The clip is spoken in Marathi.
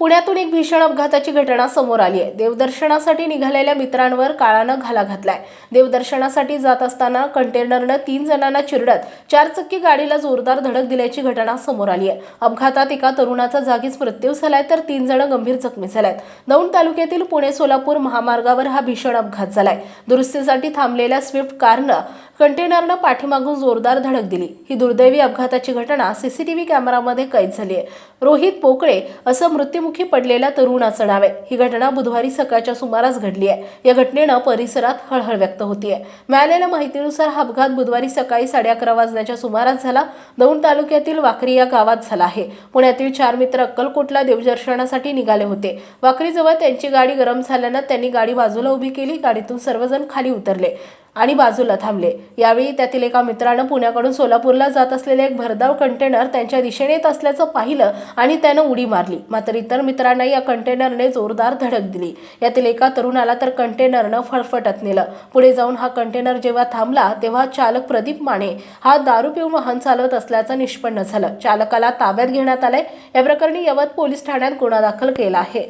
पुण्यातून एक भीषण अपघाताची घटना समोर आली आहे. देवदर्शनासाठी निघालेल्या मित्रांवर काळानं घाला घातलाय. देवदर्शनासाठी जात असताना कंटेनरनं तीन जणांना चिरडत चारचक्की गाडीला जोरदार धडक दिल्याची घटना समोर आली आहे. अपघातात एका तरुणाचा जागीच मृत्यू झालाय तर तीन जण गंभीर जखमी झाल्यात. दौंड तालुक्यातील पुणे सोलापूर महामार्गावर हा भीषण अपघात झालाय. दुरुस्तीसाठी थांबलेल्या स्विफ्ट कारनं कंटेनरनं पाठीमागून जोरदार धडक दिली. ही दुर्दैवी अपघाताची घटना सीसीटीव्ही कॅमेरामध्ये कैद झाली आहे. रोहित पोकळे असं मृत्युमुखी पडलेला तरुण असणावे. आहे ही घटना बुधवारी सकाळच्या सुमारास घडली आहे. या घटनेनं परिसरात हळहळ व्यक्त होतीये. मिळालेल्या माहितीनुसार हा अपघात बुधवारी सकाळी साडे अकरा वाजण्याच्या सुमारास झाला. दौंड तालुक्यातील वाकरी या गावात झाला आहे. पुण्यातील चार मित्र अक्कलकोटला देवदर्शनासाठी निघाले होते. वाकरीजवळ त्यांची गाडी गरम झाल्यानं त्यांनी गाडी बाजूला उभी केली. गाडीतून सर्वजण खाली उतरले. आणि बाजूला थांबले. यावेळी त्यातील एका मित्रानं पुण्याकडून सोलापूरला जात असलेले एक भरधाव कंटेनर त्यांच्या दिशेने येत असल्याचं पाहिलं आणि त्यानं उडी मारली. मात्र इतर मित्रांना या कंटेनरने जोरदार धडक दिली. यातील एका तरुणाला तर कंटेनरनं फडफटत नेलं. पुढे जाऊन हा कंटेनर जेव्हा थांबला तेव्हा चालक प्रदीप माने हा दारू पिऊन वाहन चालवत असल्याचं निष्पन्न झालं. चालकाला ताब्यात घेण्यात आलंय. या प्रकरणी यवत पोलीस ठाण्यात गुन्हा दाखल केला आहे.